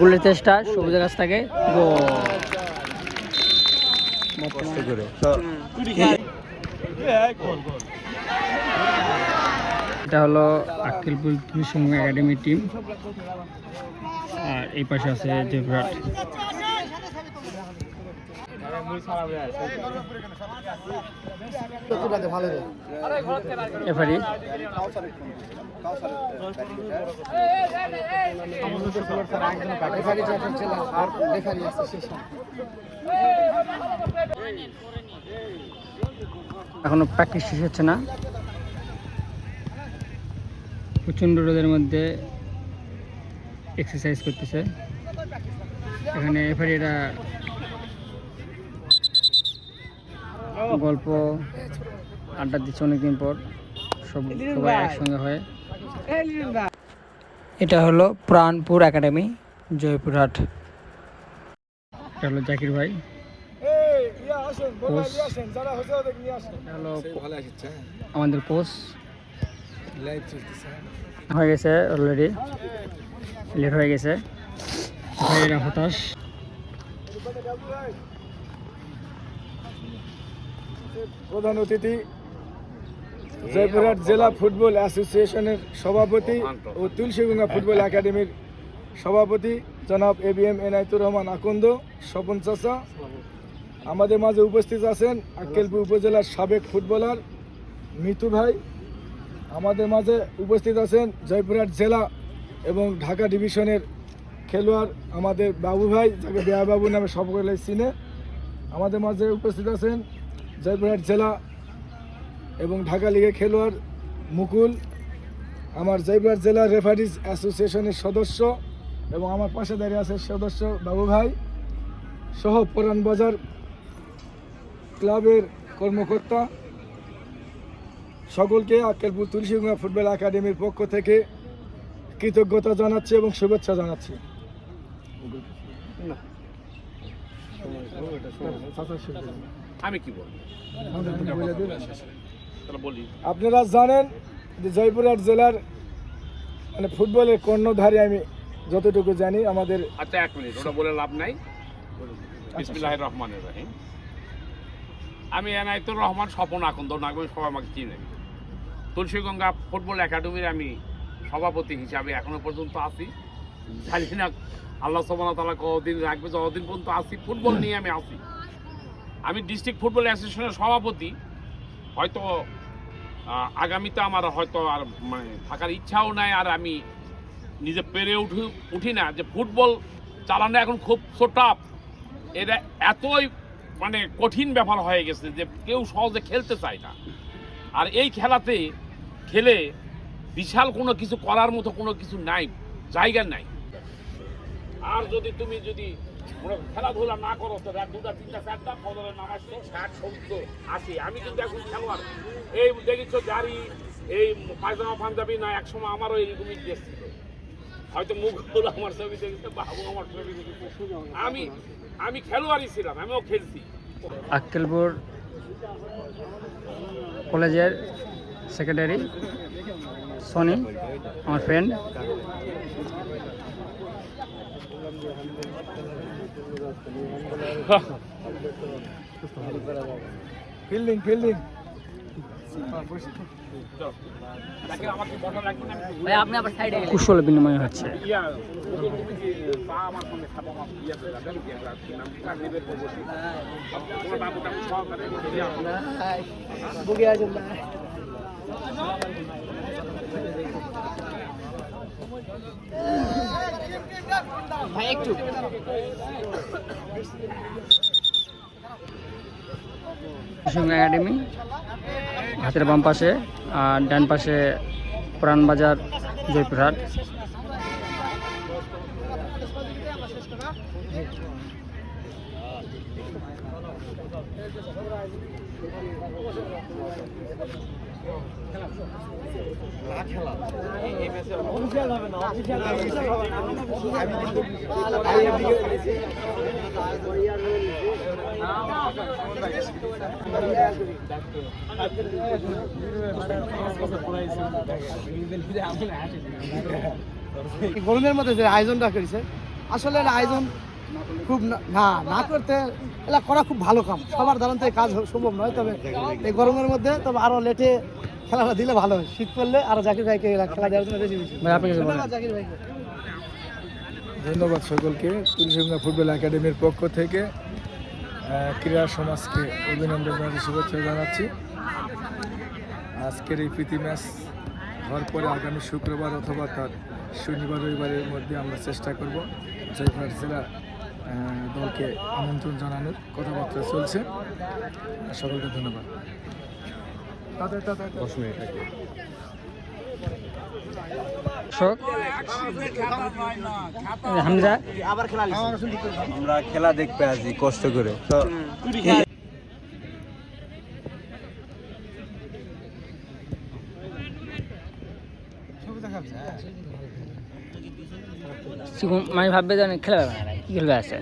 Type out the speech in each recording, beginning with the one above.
গোলের চেষ্টা, সবুজের কাছ থেকে। এটা হলো আক্কেলপুর কৃষি একাডেমি টিম আর এই পাশে আছে জয়পুরহাট। এফারি এখনও প্র্যাকটিস শেষ হচ্ছে না। প্রচণ্ড রোদের মধ্যে এক্সারসাইজ করতেছে। এখানে এফারিরা গল্প, আড্ডা দিচ্ছে অনেকদিন পর। সব সবাই একসঙ্গে হয়। এটা হলো প্রাণপুর একাডেমি জয়পুরহাট এটা হলো জাকির ভাই। আমাদের কোচ হয়ে গেছে অলরেডি লেট হয়ে গেছে। হতাশ। প্রধান অতিথি জয়পুরহাট জেলা ফুটবল অ্যাসোসিয়েশনের সভাপতি ও তুলসীগঙ্গা ফুটবল একাডেমির সভাপতি জনাব A B M Enayetur Rahman Akand, Swapan চাষা আমাদের মাঝে উপস্থিত আছেন আক্কেলপুর উপজেলার সাবেক ফুটবলার মিতু ভাই। আমাদের মাঝে উপস্থিত আছেন জয়পুরহাট জেলা এবং ঢাকা ডিভিশনের খেলোয়াড় আমাদের বাবু ভাই, যাকে বেয়া বাবু নামে সকলে চিনে। আমাদের মাঝে উপস্থিত আছেন জয়পুরহাট জেলা এবং ঢাকা লিগের খেলোয়াড় মুকুল আমার জয়পুরহাট জেলা রেফারিজ অ্যাসোসিয়েশনের সদস্য এবং আমার পাশে দাঁড়িয়ে আছে সদস্য বাবু ভাই সহ পুরান বাজার ক্লাবের কর্মকর্তা সকলকে আক্কেলপুর তুলসীগঙ্গা ফুটবল একাডেমির পক্ষ থেকে কৃতজ্ঞতা জানাচ্ছি এবং শুভেচ্ছা জানাচ্ছি আমি কি বলব? তাহলে বলি। আপনারা জানেন যে জয়পুরহাট জেলার মানে ফুটবলের কর্ণধারী আমি যতটুকু জানি আমাদের আচ্ছা এক মিনিট ওটা বলে লাভ নাই। বিসমিল্লাহ রহমানের রহিম। আমি এনায়তুর রহমান স্বপন আকন্দ নাগরিক সবাই আমাকে চিনে। তুলসীগঙ্গা ফুটবল একাডেমির আমি সভাপতি হিসাবে এখনও পর্যন্ত আছি। জানি না আল্লাহ সোমানা তালা কদিন রাখবে যতদিন পর্যন্ত আছি ফুটবল নিয়ে আমি আছি। আমি ডিস্ট্রিক্ট ফুটবল অ্যাসোসিয়েশনের সভাপতি। হয়তো আগামীতে আমার হয়তো আর মানে থাকার ইচ্ছাও নাই, আর আমি নিজে পেরে উঠি উঠি না যে ফুটবল চালানো এখন খুব সোটাপ এটা এতই মানে কঠিন ব্যাপার হয়ে গেছে যে কেউ সহজে খেলতে চায় না। আর এই খেলাতে খেলে বিশাল কোনো কিছু করার মতো কোনো কিছু নাই, জায়গা নাই। আর যদি তুমি যদি খেলাধুলা না করো তো এক দুটা, তিনটা, চারটা ফজরের নামাজ তো ষাট, সত্তর, আশি। আমি কিন্তু এখন খেলোয়াড়। এই দেখেছ জারি, এই পায়জামা, পাঞ্জাবি না, একসময় আমারও এরকমই ড্রেস ছিল। হয়তো মুখগুলো আমার ছবি দেখেছে, বাবু আমার ছবি আমি আমি খেলোয়াড়ই ছিলাম, আমিও খেলছি। আক্কেলপুর কলেজের সেক্রেটারি সনি, আমার ফ্রেন্ড ফিল্ডিং ফিল্ডিং। তাকে আমাকে বসা লাগবে না ভাই আপনি আবার সাইডে কুশল বিনিময় হচ্ছে। ইয়া ভাই একটু। কৃষ্ণ একাডেমি হাতের বাম পাশে আর ডান পাশে প্রাণবাজার জয়পুরহাট। গরমের মধ্যে যে আয়োজনটা করেছে আসলে আয়োজন খুব না- না করতে এটা করা খুব ভালো কাম। সবার দ্বারা তো কাজ সম্ভব নয় তবে এই গরমের মধ্যে তবে আরও লেটে খেলাটা দিলে ভালো হয়। শীত পড়লে আরও জাকির ভাইকে খেলা দেওয়ার জন্য বেশি ধন্যবাদ জাকির ভাইকে। ধন্যবাদ সকলকে। তুলসীগঙ্গা ফুটবল একাডেমির পক্ষ থেকে ক্রীড়া সমাজকে অভিনন্দন শুভেচ্ছা জানাচ্ছি। আজকের এই প্রীতি ম্যাচ হওয়ার পরে আগামী শুক্রবার অথবা তার শনিবার রবিবারের মধ্যে আমরা চেষ্টা করব জয়পুরহাট জেলা দলকে আমন্ত্রণ জানানোর কথাবার্তা চলছে। সকলকে ধন্যবাদ। আমরা খেলা দেখতে আসি কষ্ট করে। তো মানে ভাববে অনেক খেলা খেলবে আছে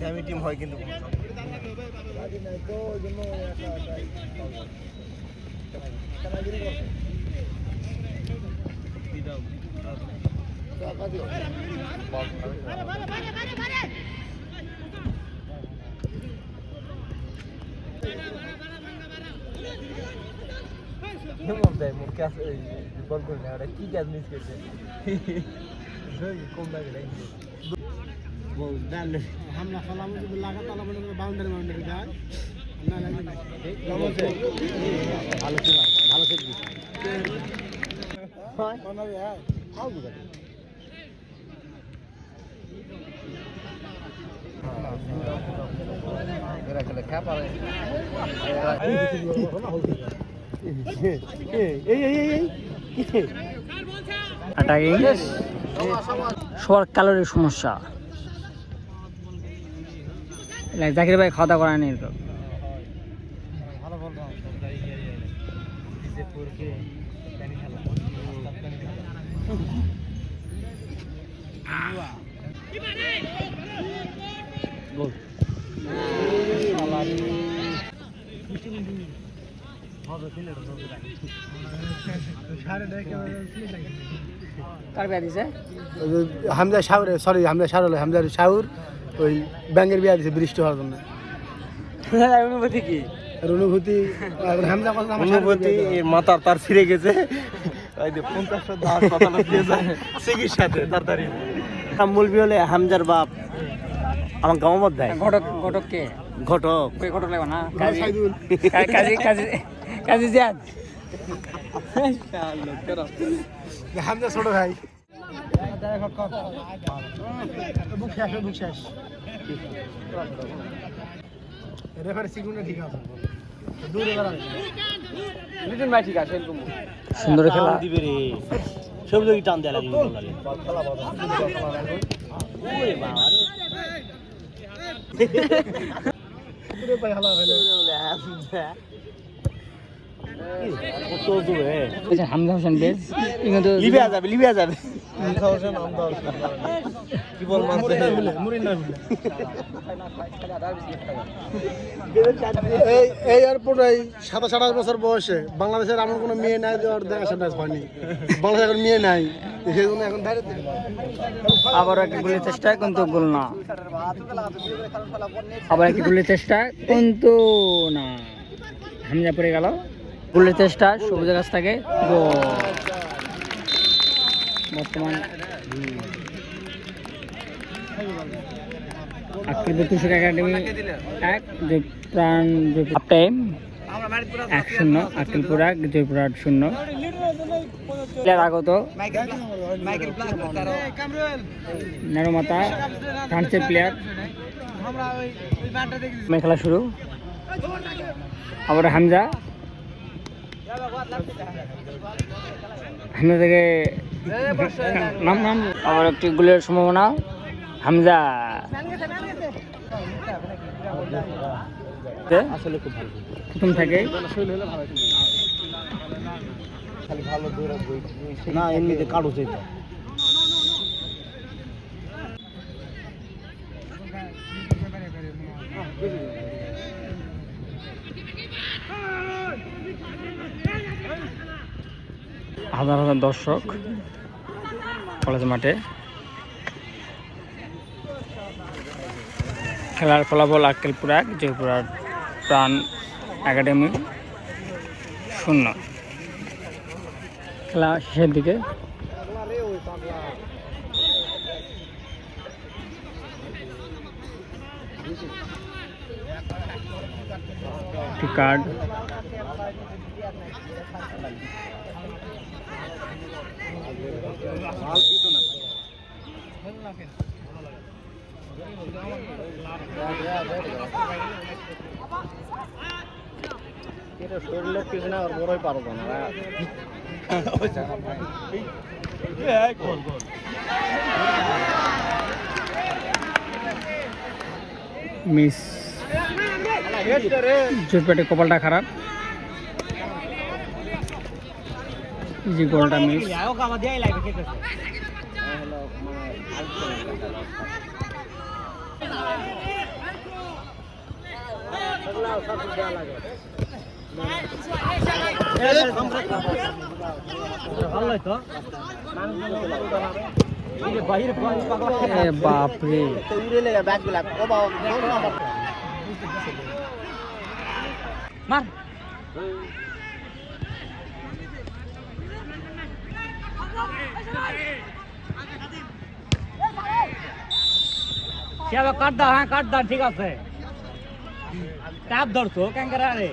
দামি টিম হয় কিন্তু আমরা খেলা যদি লাগা তাহলে মনে করে বাউন্ডারি বাউন্ডারি যায় না লাগে ভালো ছিল ভালো ছিল এই এই এই অ্যাটাকিং সবার ক্যালোরির সমস্যা। জাকির ভাই খাওয়া দাওয়া করা নেই তো ভালো বল কার বিয়া দিছে হামজা শাহুর সরি হামজা শাহুর হলো হামজার শাহুর ওই ব্যাঙ্গের বিয়া দিছে বৃষ্টি হওয়ার জন্য। অনুভূতি কি? আর অনুভূতি হামজা কথা অনুভূতি বিয়া তার ফিরে গেছে। চিকিৎসাতে তাড়াতাড়ি। মুলবি হলে হামজার বাপ আমার গাঁও মত দেয়। ঘটক ঘটক কে? ঘটক। ঘটক লাগবে না? কাজী কাজী কাজী। কাজী জিয়াদ হামজা ছোট ভাই। বুক শেষ বুক শেষ রেফারি সিগুনে ঠিক আছে। দূরে বেড়াবে লিটন ভাই ঠিক আছে এরকম। সুন্দর খেলা। দিবে রে। সব লোক টান দেয়া লাগল হালা ফেলে। দূরে হামজা হোসেন বেজ কিন্তু লিবিয়া যাবে লিবিয়া যাবে। কি বল মানতে মুড়ি না এই এই এয়ারপোর্ট এই সাতাশ আঠাশ বছর বয়সে বাংলাদেশের এমন কোনো মেয়ে নাই যে ওর দেখাশোনা হয়নি বাংলাদেশের এখন মেয়ে নাই। সেই জন্য এখন বাইরে আবার একটা গুলির চেষ্টা কিন্তু গোল না। আবার একটা গুলির চেষ্টা কিন্তু না। হামজা পড়ে গেল। গুলির চেষ্টা সবুজের কাছ থাকে গোল বর্তমান। আকৃতি তুষক একাডেমি এক প্রাণ হাফ টাইম এক শূন্য আকিলপুর এক জয়পুরহাট শূন্য। প্লেয়ার আগত নেরোমাতা ফ্রান্সের প্লেয়ার। খেলা শুরু। আবার হামজা। হামজা থেকে নাম নাম। আবার একটি গুলের সম্ভাবনা। হামজা। আসলে খুব ভালো। প্রথম থেকে। না এমনিতে কারও চাই হাজার হাজার দর্শক কলেজ মাঠে। খেলার ফলাফল আক্কেলপুর এক জয়পুরার প্রাণ একাডেমি শূন্য। খেলা শেষের দিকে। একটি কার্ড শরীরের পিছনে আর বড়ই পারব না মিস জোরপেটে কপালটা খারাপ। যে গোলটা মিস। বাপরে। উড়ে ব্যাগগুলা কাট দাও হ্যাঁ কাট দাও ঠিক আছে টাপ ধরছো ক্যাঙ্কারা রে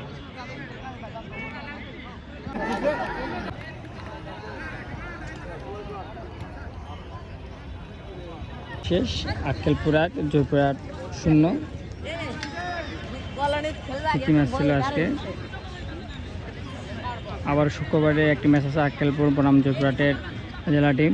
শেষ আক্কেলপুর এক জয়পুর আট শূন্য একটি ম্যাচ ছিল আজকে আবার শুক্রবারে একটি ম্যাচ আছে আক্কেলপুর বনাম জয়পুরহাটের জেলা টিম